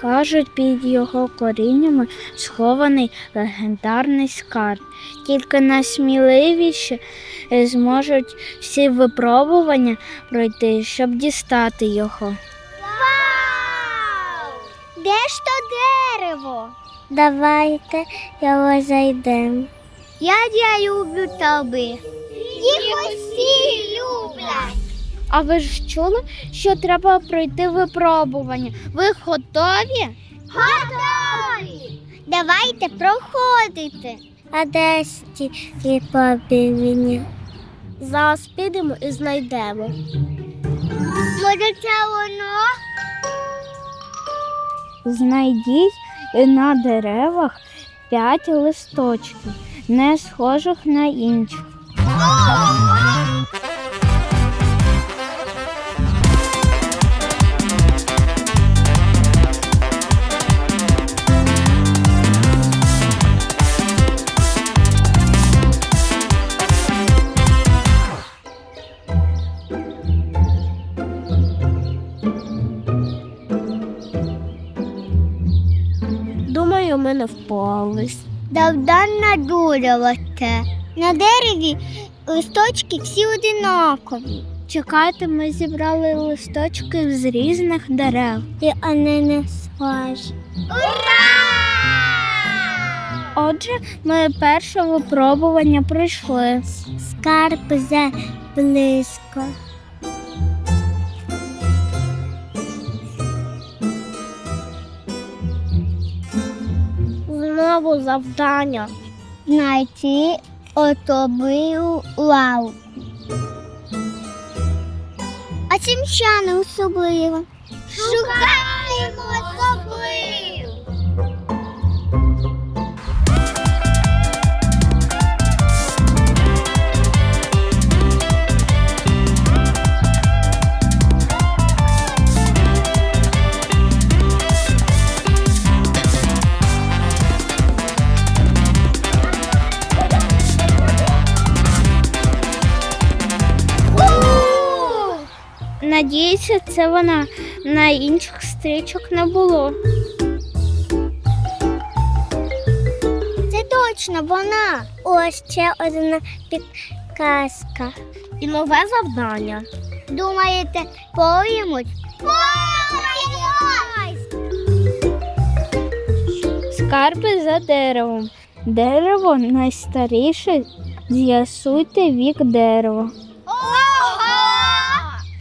Кажуть, під його коріннями схований легендарний скарб. Тільки найсміливіші е, зможуть всі випробування пройти, щоб дістати його. Вау! Де ж то дерево? Давайте його зайдемо. Я, я люблю тоби. Їх усі люблять. А ви ж чули, що треба пройти випробування? Ви готові? Готові! Давайте проходити. А де ті випробування? Зараз підемо і знайдемо. Може, це воно? Знайдіть на деревах п'ять листочків, не схожих на інші. Думаю, ми не впались. Давдан надурювати. На дереві листочки всі одинакові. Чекайте, ми зібрали листочки з різних дерев. І вони не схожі. Ура! Отже, ми перше випробування пройшли. Скарб за близько. Знову завдання. Знайти отобию лавку. А чим не особливо? Шукаємо особливо. Надіюся, це вона. На інших стрічок не було. Це точно вона. Ось ще одна підказка. І нове завдання. Думаєте, поїмуть? Скарби за деревом. Дерево найстаріше. З'ясуйте вік дерева.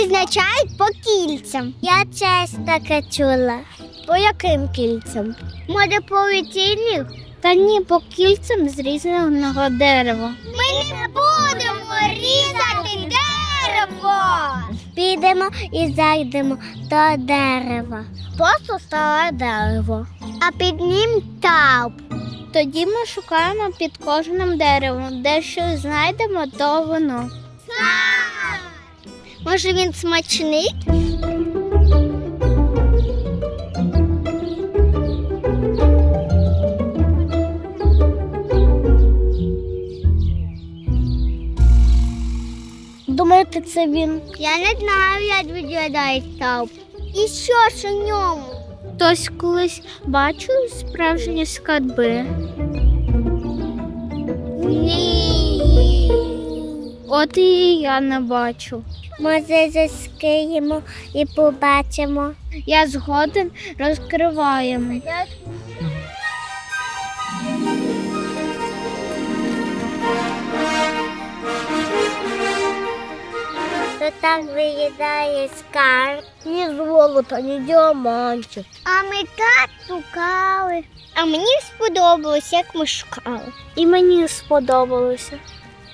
Визначають по кільцям. Я часто таке чула. По яким кільцям? Може, по віцільних? Та ні, по кільцям з різного дерева. Ми не будемо різати дерево. Підемо і зайдемо до дерева. Просто старе дерево. А під ним тауп. Тоді ми шукаємо під кожним деревом, де щось знайдемо, то воно. Може він смачний? Думаєте, це він? Я не знаю, як виглядає тауп. І що ж у ньому? Хтось колись бачив справжні скарби. Ні. От і я не бачу. Може, заскиємо і побачимо. Я згоден розкриваємо. То так виїдає скарб. Ні золота, ні діамантів. А ми так шукали. А мені сподобалось, як ми шукали. І мені сподобалося.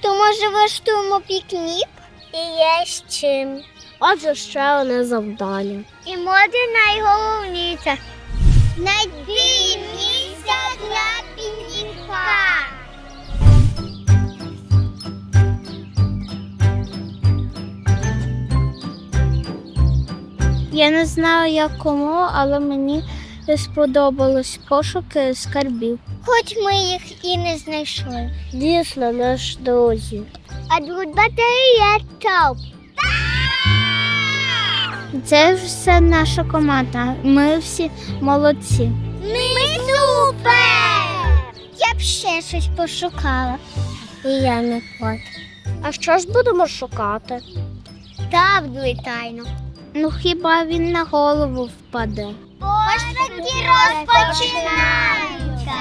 То може влаштуємо пікнік? І є з чим. Отже, ще одне завдання. І моди найголовніше. Знайти місця для пікніка. Я не знаю, як кому, але мені сподобались пошуки скарбів. Хоч ми їх і не знайшли. Дійсно, наш друзі. А тут батарея топ. Це все наша команда. Ми всі молодці. Ми супер! Я б ще щось пошукала. І я не проти. А що ж будемо шукати? Правду і тайну. Ну хіба він на голову впаде? Пошуки розпочинаються.